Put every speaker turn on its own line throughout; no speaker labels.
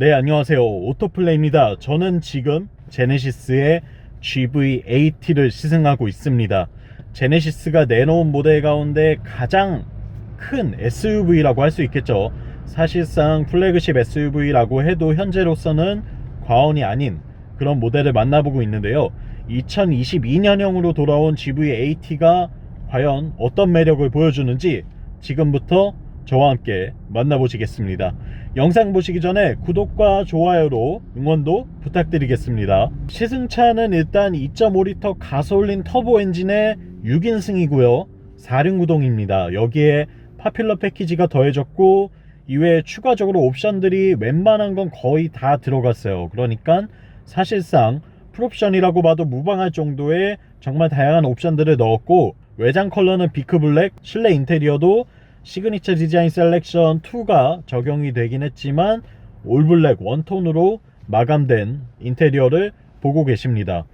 네, 안녕하세요. 오토플레이입니다. 저는 지금 제네시스의 GV80를 시승하고 있습니다. 제네시스가 내놓은 모델 가운데 가장 큰 SUV라고 할 수 있겠죠. 사실상 플래그십 SUV라고 해도 현재로서는 과언이 아닌 그런 모델을 만나보고 있는데요. 2022년형으로 돌아온 GV80가 과연 어떤 매력을 보여주는지 지금부터 저와 함께 만나보시겠습니다. 영상 보시기 전에 구독과 좋아요로 응원도 부탁드리겠습니다. 시승차는 일단 2.5리터 가솔린 터보 엔진의 6인승이고요. 4륜구동입니다. 여기에 파퓰러 패키지가 더해졌고 이외에 추가적으로 옵션들이 웬만한 건 거의 다 들어갔어요. 그러니까 사실상 풀옵션이라고 봐도 무방할 정도의 정말 다양한 옵션들을 넣었고 외장 컬러는 비크 블랙, 실내 인테리어도 시그니처 디자인 셀렉션 2가 적용이 되긴 했지만 올 블랙 원톤으로 마감된 인테리어를 보고 계십니다.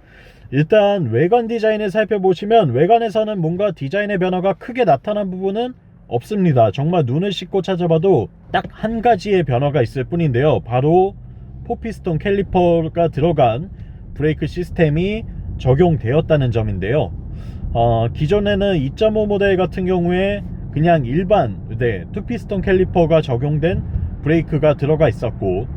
일단 외관 디자인을 살펴보시면 외관에서는 뭔가 디자인의 변화가 크게 나타난 부분은 없습니다. 정말 눈을 씻고 찾아봐도 딱 한 가지의 변화가 있을 뿐인데요. 바로 포피스톤 캘리퍼가 들어간 브레이크 시스템이 적용되었다는 점인데요. 어, 기존에는 2.5 모델 같은 경우에 그냥 일반 네, 투피스톤 캘리퍼가 적용된 브레이크가 들어가 있었고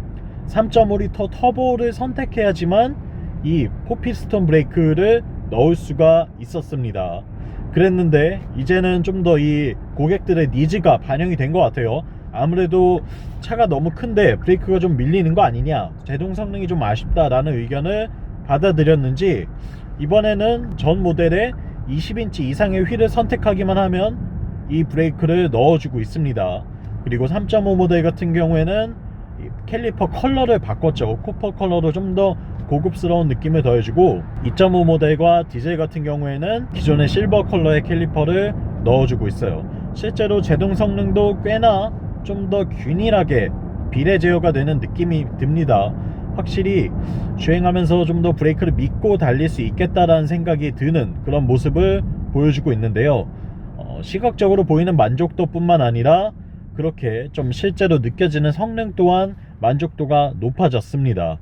3.5리터 터보를 선택해야지만 이 포피스톤 브레이크를 넣을 수가 있었습니다. 그랬는데 이제는 좀 더 이 고객들의 니즈가 반영이 된 것 같아요. 아무래도 차가 너무 큰데 브레이크가 좀 밀리는 거 아니냐, 제동 성능이 좀 아쉽다라는 의견을 받아들였는지 이번에는 전 모델에 20인치 이상의 휠을 선택하기만 하면 이 브레이크를 넣어주고 있습니다. 그리고 3.5 모델 같은 경우에는 이 캘리퍼 컬러를 바꿨죠. 코퍼 컬러로 좀 더 고급스러운 느낌을 더해주고 2.5 모델과 디젤 같은 경우에는 기존의 실버 컬러의 캘리퍼를 넣어주고 있어요. 실제로 제동 성능도 꽤나 좀 더 균일하게 비례 제어가 되는 느낌이 듭니다. 확실히 주행하면서 좀 더 브레이크를 믿고 달릴 수 있겠다라는 생각이 드는 그런 모습을 보여주고 있는데요. 어, 시각적으로 보이는 만족도뿐만 아니라 그렇게 좀 실제로 느껴지는 성능 또한 만족도가 높아졌습니다.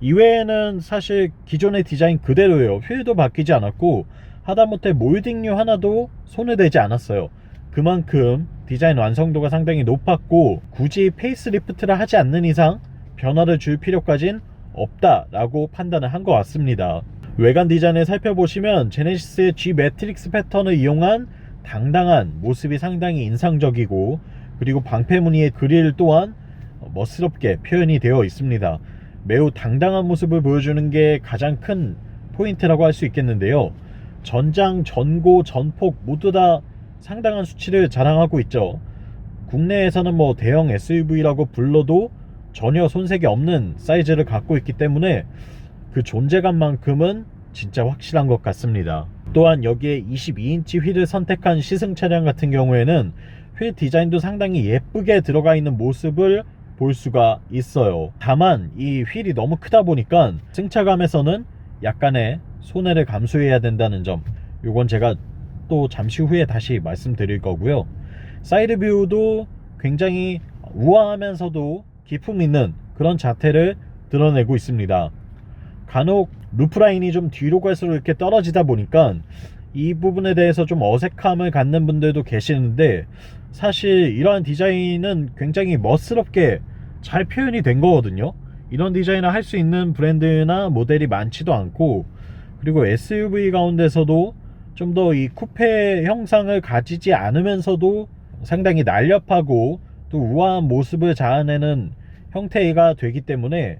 이외에는 사실 기존의 디자인 그대로예요. 휠도 바뀌지 않았고 하다못해 몰딩류 하나도 손에 대지 않았어요. 그만큼 디자인 완성도가 상당히 높았고 굳이 페이스리프트를 하지 않는 이상 변화를 줄 필요까진 없다라고 판단을 한 것 같습니다. 외관 디자인을 살펴보시면 제네시스의 G 매트릭스 패턴을 이용한 당당한 모습이 상당히 인상적이고 그리고 방패 무늬의 그릴 또한 멋스럽게 표현이 되어 있습니다. 매우 당당한 모습을 보여주는 게 가장 큰 포인트라고 할 수 있겠는데요. 전장, 전고, 전폭 모두 다 상당한 수치를 자랑하고 있죠. 국내에서는 뭐 대형 SUV라고 불러도 전혀 손색이 없는 사이즈를 갖고 있기 때문에 그 존재감만큼은 진짜 확실한 것 같습니다. 또한 여기에 22인치 휠을 선택한 시승 차량 같은 경우에는 휠 디자인도 상당히 예쁘게 들어가 있는 모습을 볼 수가 있어요. 다만 이 휠이 너무 크다 보니까 승차감에서는 약간의 손해를 감수해야 된다는 점. 요건 제가 또 잠시 후에 다시 말씀드릴 거고요. 사이드 뷰도 굉장히 우아하면서도 기품 있는 그런 자태를 드러내고 있습니다. 간혹 루프라인이 좀 뒤로 갈수록 이렇게 떨어지다 보니까 이 부분에 대해서 좀 어색함을 갖는 분들도 계시는데 사실 이러한 디자인은 굉장히 멋스럽게 잘 표현이 된 거거든요. 이런 디자인을 할 수 있는 브랜드나 모델이 많지도 않고 그리고 SUV 가운데서도 좀 더 이 쿠페 형상을 가지지 않으면서도 상당히 날렵하고 또 우아한 모습을 자아내는 형태가 되기 때문에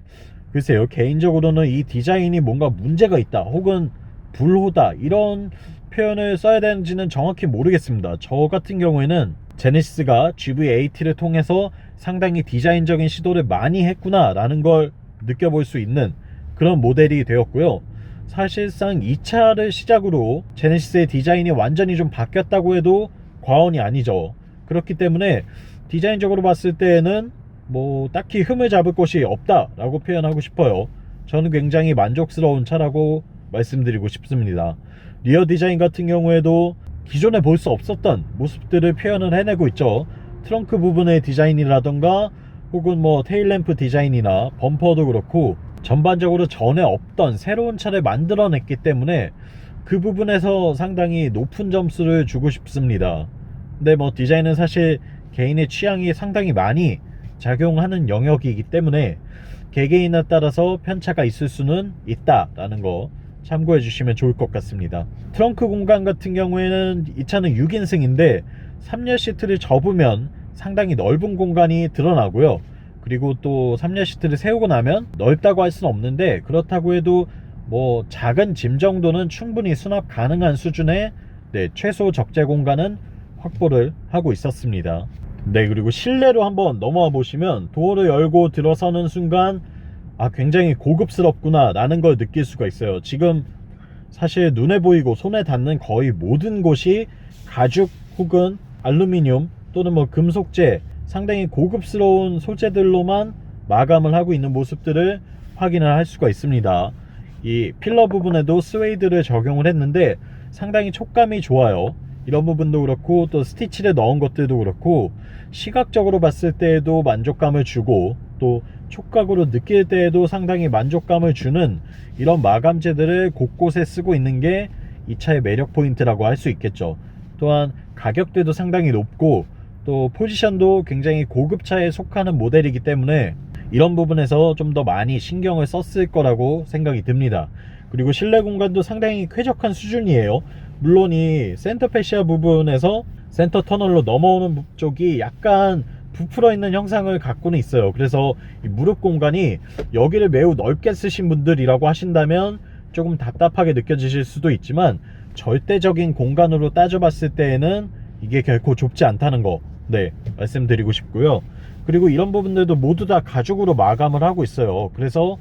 글쎄요 개인적으로는 이 디자인이 뭔가 문제가 있다 혹은 불호다 이런 표현을 써야 되는지는 정확히 모르겠습니다. 저 같은 경우에는 제네시스가 GV80를 통해서 상당히 디자인적인 시도를 많이 했구나 라는 걸 느껴볼 수 있는 그런 모델이 되었고요. 사실상 이 차를 시작으로 제네시스의 디자인이 완전히 좀 바뀌었다고 해도 과언이 아니죠. 그렇기 때문에 디자인적으로 봤을 때에는 뭐 딱히 흠을 잡을 곳이 없다라고 표현하고 싶어요. 저는 굉장히 만족스러운 차라고 말씀드리고 싶습니다. 리어 디자인 같은 경우에도 기존에 볼 수 없었던 모습들을 표현을 해내고 있죠. 트렁크 부분의 디자인이라던가 혹은 뭐 테일램프 디자인이나 범퍼도 그렇고 전반적으로 전에 없던 새로운 차를 만들어냈기 때문에 그 부분에서 상당히 높은 점수를 주고 싶습니다. 근데 뭐 디자인은 사실 개인의 취향이 상당히 많이 작용하는 영역이기 때문에 개개인에 따라서 편차가 있을 수는 있다라는 거 참고해 주시면 좋을 것 같습니다. 트렁크 공간 같은 경우에는 이 차는 6인승인데 3열 시트를 접으면 상당히 넓은 공간이 드러나고요. 그리고 또 3열 시트를 세우고 나면 넓다고 할 수는 없는데 그렇다고 해도 뭐 작은 짐 정도는 충분히 수납 가능한 수준의 네, 최소 적재 공간은 확보를 하고 있었습니다. 네, 그리고 실내로 한번 넘어와 보시면 도어를 열고 들어서는 순간 아, 굉장히 고급스럽구나 라는 걸 느낄 수가 있어요. 지금 사실 눈에 보이고 손에 닿는 거의 모든 곳이 가죽 혹은 알루미늄 또는 뭐 금속재 상당히 고급스러운 소재들로만 마감을 하고 있는 모습들을 확인을 할 수가 있습니다. 이 필러 부분에도 스웨이드를 적용을 했는데 상당히 촉감이 좋아요. 이런 부분도 그렇고 또 스티치를 넣은 것들도 그렇고 시각적으로 봤을 때에도 만족감을 주고 또 촉각으로 느낄 때에도 상당히 만족감을 주는 이런 마감재들을 곳곳에 쓰고 있는 게 이 차의 매력 포인트라고 할 수 있겠죠. 또한 가격대도 상당히 높고 또 포지션도 굉장히 고급차에 속하는 모델이기 때문에 이런 부분에서 좀 더 많이 신경을 썼을 거라고 생각이 듭니다. 그리고 실내 공간도 상당히 쾌적한 수준이에요. 물론 이 센터 페시아 부분에서 센터 터널로 넘어오는 쪽이 약간 부풀어 있는 형상을 갖고는 있어요. 그래서 이 무릎 공간이 여기를 매우 넓게 쓰신 분들이라고 하신다면 조금 답답하게 느껴지실 수도 있지만 절대적인 공간으로 따져봤을 때에는 이게 결코 좁지 않다는 거, 네, 말씀드리고 싶고요. 그리고 이런 부분들도 모두 다 가죽으로 마감을 하고 있어요. 그래서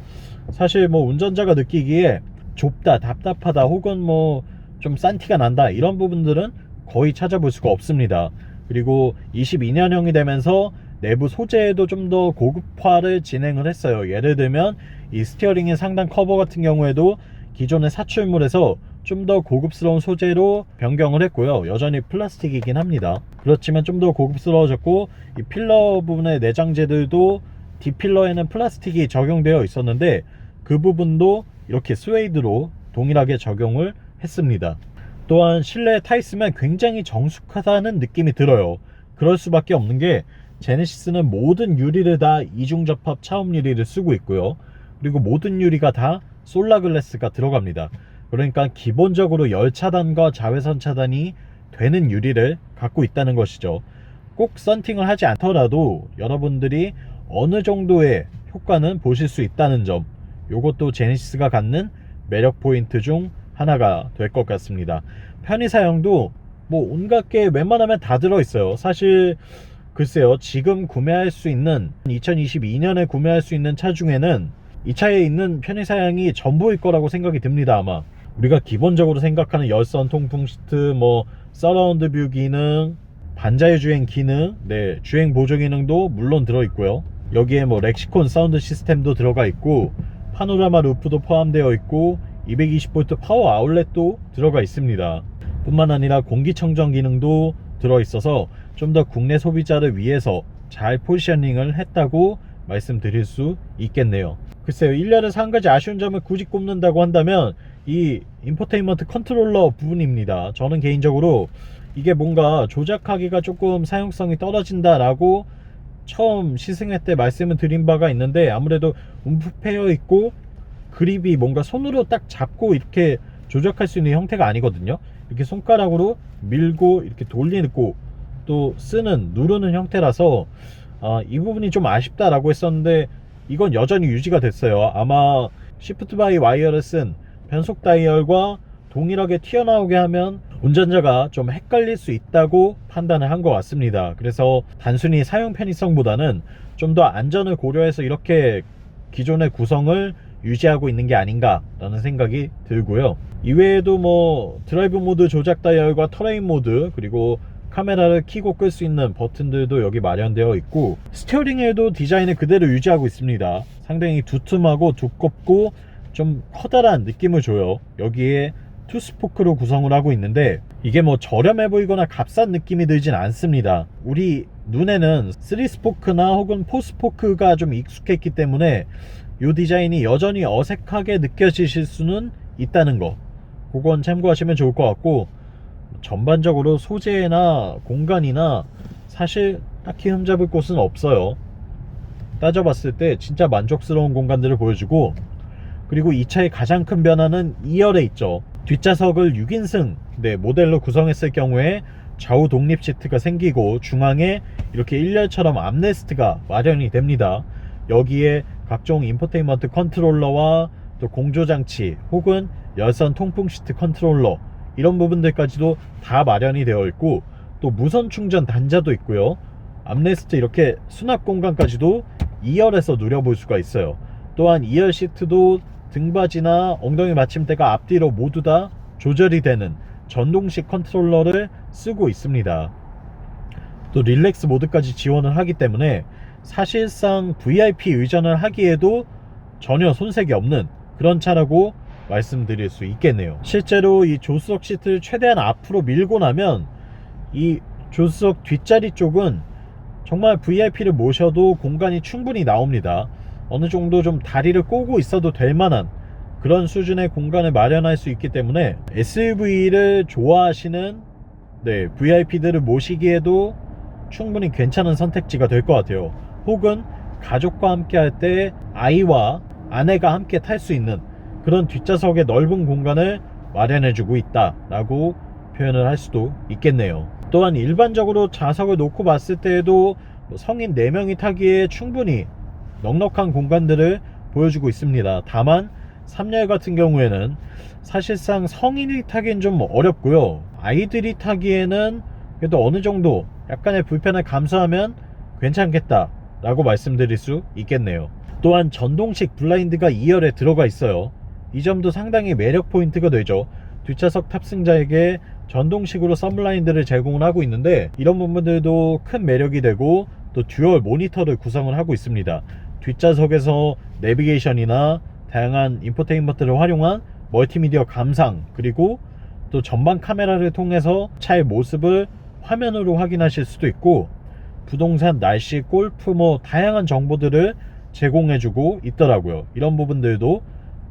사실 뭐 운전자가 느끼기에 좁다, 답답하다, 혹은 뭐 좀 싼 티가 난다 이런 부분들은 거의 찾아볼 수가 없습니다. 그리고 22년형이 되면서 내부 소재에도 좀 더 고급화를 진행을 했어요. 예를 들면 이 스티어링의 상단 커버 같은 경우에도 기존의 사출물에서 좀 더 고급스러운 소재로 변경을 했고요. 여전히 플라스틱이긴 합니다. 그렇지만 좀 더 고급스러워졌고 이 필러 부분의 내장재들도 D필러에는 플라스틱이 적용되어 있었는데 그 부분도 이렇게 스웨이드로 동일하게 적용을 했습니다. 또한 실내에 타 있으면 굉장히 정숙하다는 느낌이 들어요. 그럴 수밖에 없는 게 제네시스는 모든 유리를 다 이중 접합 차음 유리를 쓰고 있고요. 그리고 모든 유리가 다 솔라 글래스가 들어갑니다. 그러니까 기본적으로 열 차단과 자외선 차단이 되는 유리를 갖고 있다는 것이죠. 꼭 썬팅을 하지 않더라도 여러분들이 어느 정도의 효과는 보실 수 있다는 점. 요것도 제네시스가 갖는 매력 포인트 중 하나가 될 것 같습니다. 편의 사용도 뭐 온갖 게 웬만하면 다 들어 있어요. 사실 글쎄요. 지금 구매할 수 있는 2022년에 구매할 수 있는 차 중에는 이 차에 있는 편의 사양이 전부일 거라고 생각이 듭니다. 아마 우리가 기본적으로 생각하는 열선 통풍 시트, 뭐 서라운드 뷰 기능, 반자율 주행 기능, 네 주행 보조 기능도 물론 들어 있고요. 여기에 뭐 렉시콘 사운드 시스템도 들어가 있고 파노라마 루프도 포함되어 있고 220V 파워 아울렛도 들어가 있습니다. 뿐만 아니라 공기청정 기능도 들어 있어서 좀 더 국내 소비자를 위해서 잘 포지셔닝을 했다고 말씀드릴 수 있겠네요. 글쎄요, 1년에서 한 가지 아쉬운 점을 굳이 꼽는다고 한다면 이 인포테인먼트 컨트롤러 부분입니다. 저는 개인적으로 이게 뭔가 조작하기가 조금 사용성이 떨어진다라고 처음 시승회 때 말씀을 드린 바가 있는데 아무래도 움푹 패여 있고 그립이 뭔가 손으로 딱 잡고 이렇게 조작할 수 있는 형태가 아니거든요. 이렇게 손가락으로 밀고 이렇게 돌리고 또 쓰는 누르는 형태라서 아, 이 부분이 좀 아쉽다라고 했었는데 이건 여전히 유지가 됐어요. 아마 시프트 바이 와이어를 쓴 변속 다이얼과 동일하게 튀어나오게 하면 운전자가 좀 헷갈릴 수 있다고 판단을 한 것 같습니다. 그래서 단순히 사용 편의성보다는 좀 더 안전을 고려해서 이렇게 기존의 구성을 유지하고 있는 게 아닌가라는 생각이 들고요. 이외에도 뭐 드라이브 모드 조작 다이얼과 터레인 모드 그리고 카메라를 켜고 끌 수 있는 버튼들도 여기 마련되어 있고 스티어링에도 디자인을 그대로 유지하고 있습니다. 상당히 두툼하고 두껍고 좀 커다란 느낌을 줘요. 여기에 투스포크로 구성을 하고 있는데 이게 뭐 저렴해 보이거나 값싼 느낌이 들진 않습니다. 우리 눈에는 3스포크나 혹은 4스포크가 좀 익숙했기 때문에 이 디자인이 여전히 어색하게 느껴지실 수는 있다는 거. 그건 참고하시면 좋을 것 같고 전반적으로 소재나 공간이나 사실 딱히 흠잡을 곳은 없어요. 따져봤을 때 진짜 만족스러운 공간들을 보여주고 그리고 이 차의 가장 큰 변화는 2열에 있죠. 뒷좌석을 6인승 네, 모델로 구성했을 경우에 좌우 독립 시트가 생기고 중앙에 이렇게 1열처럼 암레스트가 마련이 됩니다. 여기에 각종 인포테인먼트 컨트롤러와 또 공조장치 혹은 열선 통풍 시트 컨트롤러 이런 부분들까지도 다 마련이 되어 있고 또 무선 충전 단자도 있고요. 암레스트 이렇게 수납 공간까지도 2열에서 누려볼 수가 있어요. 또한 2열 시트도 등받이나 엉덩이 받침대가 앞뒤로 모두 다 조절이 되는 전동식 컨트롤러를 쓰고 있습니다. 또 릴렉스 모드까지 지원을 하기 때문에 사실상 VIP 의전을 하기에도 전혀 손색이 없는 그런 차라고 말씀드릴 수 있겠네요. 실제로 이 조수석 시트를 최대한 앞으로 밀고 나면 이 조수석 뒷자리 쪽은 정말 VIP를 모셔도 공간이 충분히 나옵니다. 어느 정도 좀 다리를 꼬고 있어도 될 만한 그런 수준의 공간을 마련할 수 있기 때문에 SUV를 좋아하시는 네, VIP들을 모시기에도 충분히 괜찮은 선택지가 될 것 같아요. 혹은 가족과 함께 할 때 아이와 아내가 함께 탈 수 있는 그런 뒷좌석의 넓은 공간을 마련해주고 있다라고 표현을 할 수도 있겠네요. 또한 일반적으로 좌석을 놓고 봤을 때에도 뭐 성인 4명이 타기에 충분히 넉넉한 공간들을 보여주고 있습니다. 다만 3열 같은 경우에는 사실상 성인이 타기엔 좀 어렵고요. 아이들이 타기에는 그래도 어느 정도 약간의 불편을 감수하면 괜찮겠다 라고 말씀드릴 수 있겠네요. 또한 전동식 블라인드가 2열에 들어가 있어요. 이 점도 상당히 매력 포인트가 되죠. 뒷좌석 탑승자에게 전동식으로 썬블라인드를 제공을 하고 있는데 이런 부분들도 큰 매력이 되고 또 듀얼 모니터를 구성을 하고 있습니다. 뒷좌석에서 내비게이션이나 다양한 인포테인먼트를 활용한 멀티미디어 감상 그리고 또 전방 카메라를 통해서 차의 모습을 화면으로 확인하실 수도 있고 부동산, 날씨, 골프 뭐 다양한 정보들을 제공해주고 있더라고요. 이런 부분들도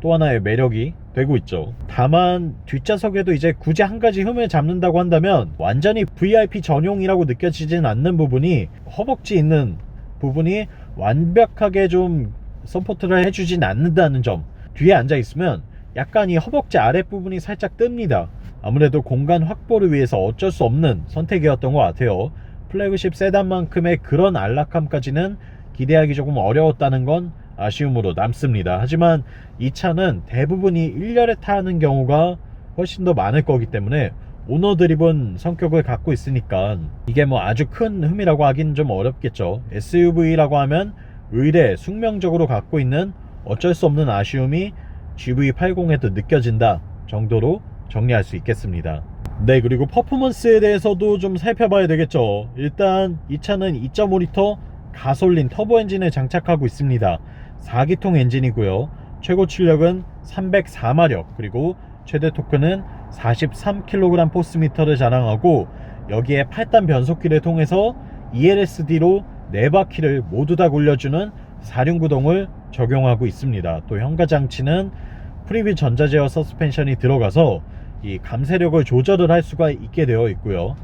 또 하나의 매력이 되고 있죠. 다만 뒷좌석에도 이제 굳이 한 가지 흠을 잡는다고 한다면 완전히 VIP 전용이라고 느껴지진 않는 부분이 허벅지 있는 부분이 완벽하게 좀 서포트를 해주진 않는다는 점. 뒤에 앉아 있으면 약간 이 허벅지 아랫부분이 살짝 뜹니다. 아무래도 공간 확보를 위해서 어쩔 수 없는 선택이었던 것 같아요. 플래그십 세단만큼의 그런 안락함까지는 기대하기 조금 어려웠다는 건 아쉬움으로 남습니다. 하지만 이 차는 대부분이 1열에 타는 경우가 훨씬 더 많을 거기 때문에 오너 드립은 성격을 갖고 있으니까 이게 뭐 아주 큰 흠이라고 하긴 좀 어렵겠죠. SUV라고 하면 의뢰 숙명적으로 갖고 있는 어쩔 수 없는 아쉬움이 GV80에도 느껴진다 정도로 정리할 수 있겠습니다. 네, 그리고 퍼포먼스에 대해서도 좀 살펴봐야 되겠죠. 일단 이 차는 2.5L 가솔린 터보 엔진을 장착하고 있습니다. 4기통 엔진이고요. 최고 출력은 304마력, 그리고 최대 토크는 43kg 포스미터를 자랑하고 여기에 8단 변속기를 통해서 ELSD로 4바퀴를 모두 다 굴려주는 4륜구동을 적용하고 있습니다. 또 현가 장치는 프리비 전자제어 서스펜션이 들어가서 이 감쇄력을 조절을 할 수가 있게 되어 있고요.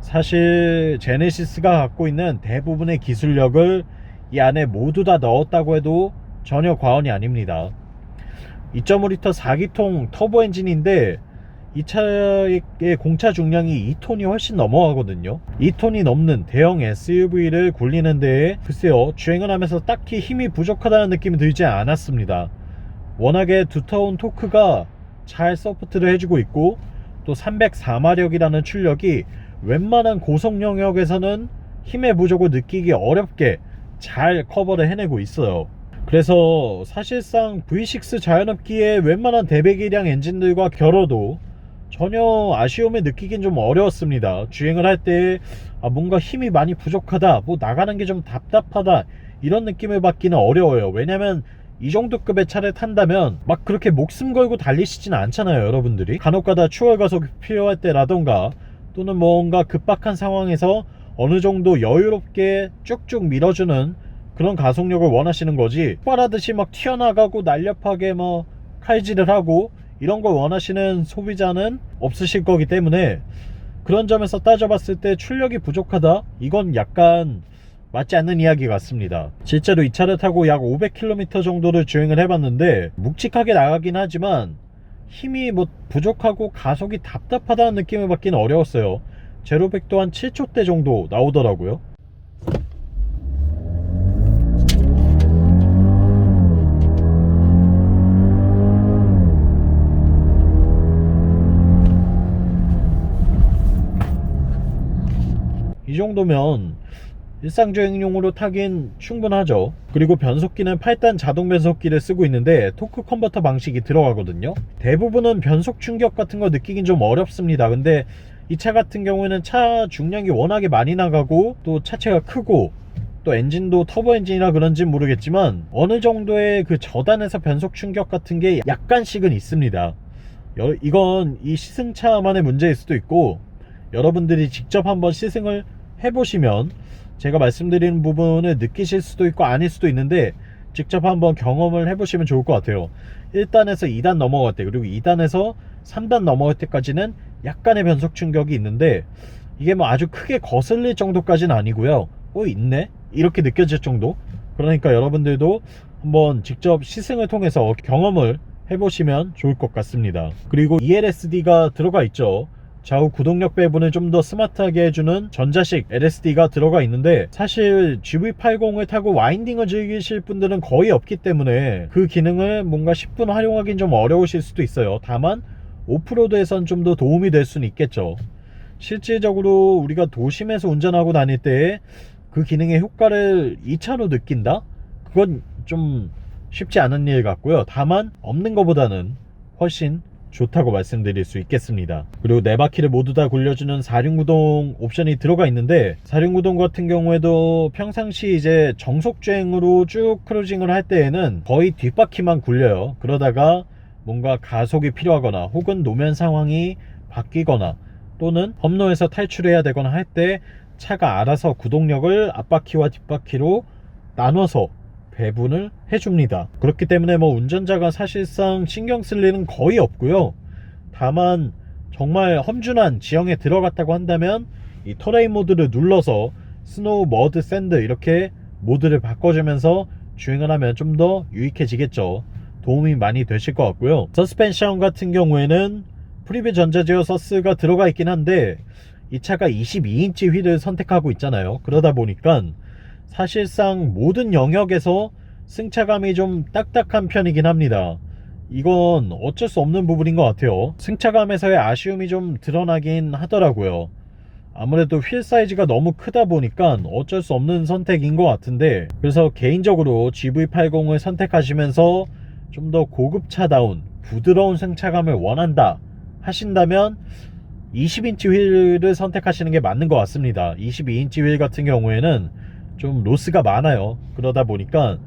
사실 제네시스가 갖고 있는 대부분의 기술력을 이 안에 모두 다 넣었다고 해도 전혀 과언이 아닙니다. 2.5L 4기통 터보 엔진인데 이 차의 공차 중량이 2톤이 훨씬 넘어가거든요. 2톤이 넘는 대형 SUV를 굴리는 데에 글쎄요 주행을 하면서 딱히 힘이 부족하다는 느낌이 들지 않았습니다. 워낙에 두터운 토크가 잘 서포트를 해주고 있고 또 304마력이라는 출력이 웬만한 고속 영역에서는 힘의 부족을 느끼기 어렵게 잘 커버를 해내고 있어요. 그래서 사실상 V6 자연흡기의 웬만한 대배기량 엔진들과 겨뤄도 전혀 아쉬움을 느끼긴 좀 어려웠습니다. 주행을 할때 아, 뭔가 힘이 많이 부족하다, 뭐 나가는 게 좀 답답하다 이런 느낌을 받기는 어려워요. 왜냐면 이 정도 급의 차를 탄다면 막 그렇게 목숨 걸고 달리시지는 않잖아요, 여러분들이. 간혹가다 추월 가속이 필요할 때라던가 또는 뭔가 급박한 상황에서 어느 정도 여유롭게 쭉쭉 밀어주는 그런 가속력을 원하시는 거지 폭발하듯이 막 튀어나가고 날렵하게 뭐 칼질을 하고 이런 걸 원하시는 소비자는 없으실 거기 때문에 그런 점에서 따져봤을 때 출력이 부족하다 이건 약간 맞지 않는 이야기 같습니다. 실제로 이 차를 타고 약 500km 정도를 주행을 해봤는데 묵직하게 나가긴 하지만 힘이 뭐 부족하고 가속이 답답하다는 느낌을 받기는 어려웠어요. 제로백도 한 7초대 정도 나오더라고요. 이 정도면 일상주행용으로 타긴 충분하죠. 그리고 변속기는 8단 자동 변속기를 쓰고 있는데 토크 컨버터 방식이 들어가거든요. 대부분은 변속 충격 같은 거 느끼긴 좀 어렵습니다. 근데 이 차 같은 경우에는 차 중량이 워낙에 많이 나가고 또 차체가 크고 또 엔진도 터보 엔진이라 그런지 모르겠지만 어느 정도의 그 저단에서 변속 충격 같은 게 약간씩은 있습니다. 여- 이건 이 시승차만의 문제일 수도 있고 여러분들이 직접 한번 시승을 해보시면 제가 말씀드리는 부분을 느끼실 수도 있고 아닐 수도 있는데 직접 한번 경험을 해보시면 좋을 것 같아요. 1단에서 2단 넘어갈 때 그리고 2단에서 3단 넘어갈 때까지는 약간의 변속 충격이 있는데 이게 뭐 아주 크게 거슬릴 정도까지는 아니고요. 어 있네? 이렇게 느껴질 정도? 그러니까 여러분들도 한번 직접 시승을 통해서 경험을 해보시면 좋을 것 같습니다. 그리고 ELSD가 들어가 있죠 좌우 구동력 배분을 좀 더 스마트하게 해주는 전자식 LSD가 들어가 있는데 사실 GV80을 타고 와인딩을 즐기실 분들은 거의 없기 때문에 그 기능을 뭔가 10분 활용하기는 좀 어려우실 수도 있어요. 다만 오프로드에선 좀 더 도움이 될 수는 있겠죠. 실질적으로 우리가 도심에서 운전하고 다닐 때 그 기능의 효과를 2차로 느낀다? 그건 좀 쉽지 않은 일 같고요. 다만 없는 것보다는 훨씬 좋다고 말씀드릴 수 있겠습니다. 그리고 네 바퀴를 모두 다 굴려주는 4륜구동 옵션이 들어가 있는데 4륜구동 같은 경우에도 평상시 이제 정속주행으로 쭉 크루징을 할 때에는 거의 뒷바퀴만 굴려요. 그러다가 뭔가 가속이 필요하거나 혹은 노면 상황이 바뀌거나 또는 험로에서 탈출해야 되거나 할 때 차가 알아서 구동력을 앞바퀴와 뒷바퀴로 나눠서 배분을 해줍니다. 그렇기 때문에 뭐 운전자가 사실상 신경 쓸 일은 거의 없고요. 다만 정말 험준한 지형에 들어갔다고 한다면 이 터레인 모드를 눌러서 스노우, 머드, 샌드 이렇게 모드를 바꿔주면서 주행을 하면 좀 더 유익해지겠죠. 도움이 많이 되실 것 같고요. 서스펜션 같은 경우에는 프리뷰 전자제어 서스가 들어가 있긴 한데 이 차가 22인치 휠을 선택하고 있잖아요. 그러다 보니까 사실상 모든 영역에서 승차감이 좀 딱딱한 편이긴 합니다. 이건 어쩔 수 없는 부분인 것 같아요. 승차감에서의 아쉬움이 좀 드러나긴 하더라고요. 아무래도 휠 사이즈가 너무 크다 보니까 어쩔 수 없는 선택인 것 같은데 그래서 개인적으로 GV80을 선택하시면서 좀 더 고급차다운 부드러운 승차감을 원한다 하신다면 20인치 휠을 선택하시는 게 맞는 것 같습니다. 22인치 휠 같은 경우에는 좀 로스가 많아요. 그러다 보니까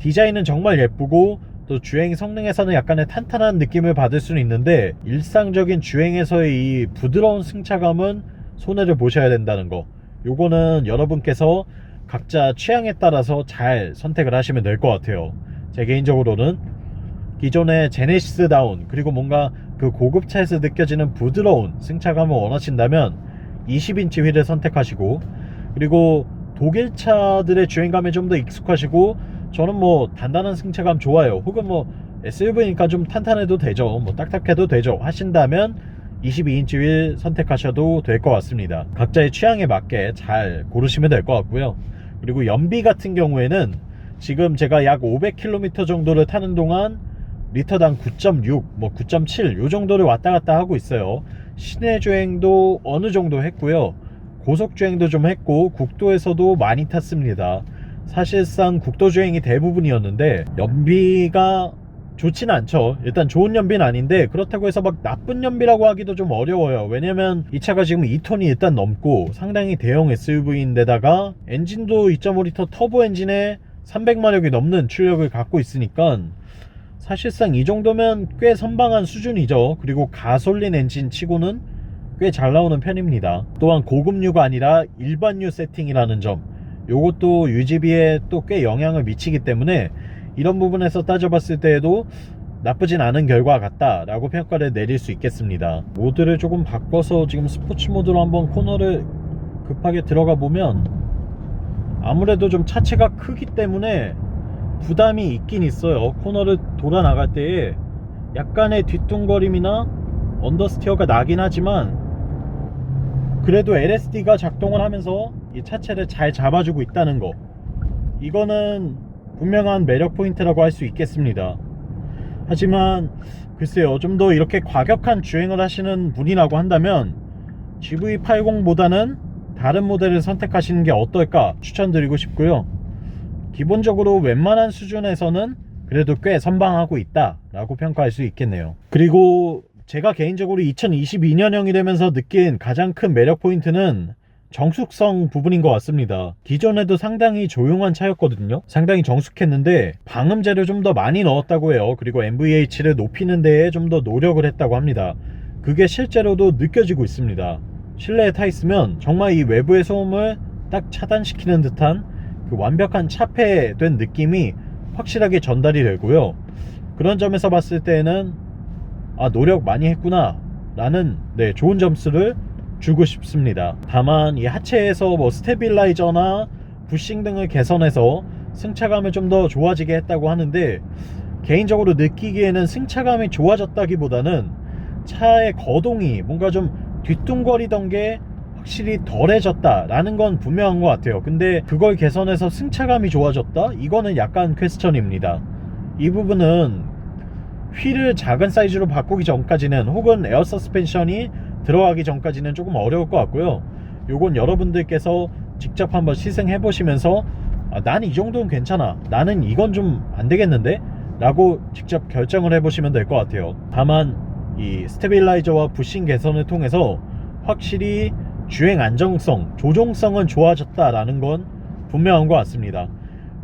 디자인은 정말 예쁘고 또 주행 성능에서는 약간의 탄탄한 느낌을 받을 수는 있는데 일상적인 주행에서의 이 부드러운 승차감은 손해를 보셔야 된다는 거. 요거는 여러분께서 각자 취향에 따라서 잘 선택을 하시면 될 것 같아요. 제 개인적으로는 기존의 제네시스다운 그리고 뭔가 그 고급차에서 느껴지는 부드러운 승차감을 원하신다면 20인치 휠을 선택하시고 그리고 독일 차들의 주행감에 좀 더 익숙하시고 저는 뭐 단단한 승차감 좋아요. 혹은 뭐 SUV니까 좀 탄탄해도 되죠. 뭐 딱딱해도 되죠. 하신다면 22인치 휠 선택하셔도 될 것 같습니다. 각자의 취향에 맞게 잘 고르시면 될 것 같고요. 그리고 연비 같은 경우에는 지금 제가 약 500km 정도를 타는 동안 리터당 9.6, 뭐 9.7 요 정도를 왔다 갔다 하고 있어요. 시내 주행도 어느 정도 했고요. 고속 주행도 좀 했고 국도에서도 많이 탔습니다. 사실상 국도 주행이 대부분이었는데 연비가 좋진 않죠. 일단 좋은 연비는 아닌데 그렇다고 해서 막 나쁜 연비라고 하기도 좀 어려워요. 왜냐면 이 차가 지금 2톤이 일단 넘고 상당히 대형 SUV인데다가 엔진도 2.5L 터보 엔진에 300마력이 넘는 출력을 갖고 있으니까 사실상 이 정도면 꽤 선방한 수준이죠. 그리고 가솔린 엔진 치고는 꽤 잘 나오는 편입니다. 또한 고급류가 아니라 일반류 세팅이라는 점 요것도 유지비에 또 꽤 영향을 미치기 때문에 이런 부분에서 따져봤을 때에도 나쁘진 않은 결과 같다라고 평가를 내릴 수 있겠습니다. 모드를 조금 바꿔서 지금 스포츠 모드로 한번 코너를 급하게 들어가 보면 아무래도 좀 차체가 크기 때문에 부담이 있긴 있어요. 코너를 돌아 나갈 때에 약간의 뒤뚱거림이나 언더스티어가 나긴 하지만 그래도 LSD가 작동을 하면서 이 차체를 잘 잡아주고 있다는 거 이거는 분명한 매력 포인트라고 할 수 있겠습니다. 하지만 글쎄요 좀 더 이렇게 과격한 주행을 하시는 분이라고 한다면 GV80보다는 다른 모델을 선택하시는 게 어떨까 추천드리고 싶고요. 기본적으로 웬만한 수준에서는 그래도 꽤 선방하고 있다 라고 평가할 수 있겠네요. 그리고 제가 개인적으로 2022년형이 되면서 느낀 가장 큰 매력 포인트는 정숙성 부분인 것 같습니다. 기존에도 상당히 조용한 차였거든요. 상당히 정숙했는데 방음제를 좀 더 많이 넣었다고 해요. 그리고 MVH를 높이는 데에 좀 더 노력을 했다고 합니다. 그게 실제로도 느껴지고 있습니다. 실내에 타 있으면 정말 이 외부의 소음을 딱 차단시키는 듯한 그 완벽한 차폐된 느낌이 확실하게 전달이 되고요. 그런 점에서 봤을 때는 아 노력 많이 했구나 라는 네 좋은 점수를 주고 싶습니다. 다만 이 하체에서 뭐 스테빌라이저나 부싱 등을 개선해서 승차감을 좀 더 좋아지게 했다고 하는데 개인적으로 느끼기에는 승차감이 좋아졌다기보다는 차의 거동이 뭔가 좀 뒤뚱거리던 게 확실히 덜해졌다라는 건 분명한 것 같아요. 근데 그걸 개선해서 승차감이 좋아졌다? 이거는 약간 퀘스천입니다. 이 부분은 휠을 작은 사이즈로 바꾸기 전까지는 혹은 에어 서스펜션이 들어가기 전까지는 조금 어려울 것 같고요. 요건 여러분들께서 직접 한번 시승해 보시면서 아, 나는 이 정도는 괜찮아. 나는 이건 좀 안 되겠는데? 라고 직접 결정을 해 보시면 될 것 같아요. 다만 이 스테빌라이저와 부싱 개선을 통해서 확실히 주행 안정성, 조종성은 좋아졌다라는 건 분명한 것 같습니다.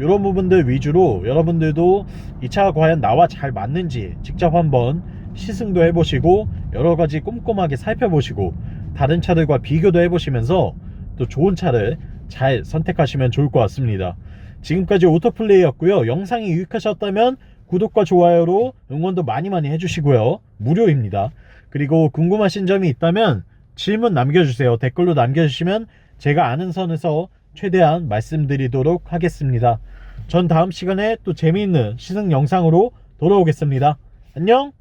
이런 부분들 위주로 여러분들도 이 차가 과연 나와 잘 맞는지 직접 한번 시승도 해보시고 여러 가지 꼼꼼하게 살펴보시고 다른 차들과 비교도 해보시면서 또 좋은 차를 잘 선택하시면 좋을 것 같습니다. 지금까지 오토플레이였고요. 영상이 유익하셨다면 구독과 좋아요로 응원도 많이 많이 해주시고요. 무료입니다. 그리고 궁금하신 점이 있다면 질문 남겨주세요. 댓글로 남겨주시면 제가 아는 선에서 최대한 말씀드리도록 하겠습니다. 전 다음 시간에 또 재미있는 시승 영상으로 돌아오겠습니다. 안녕!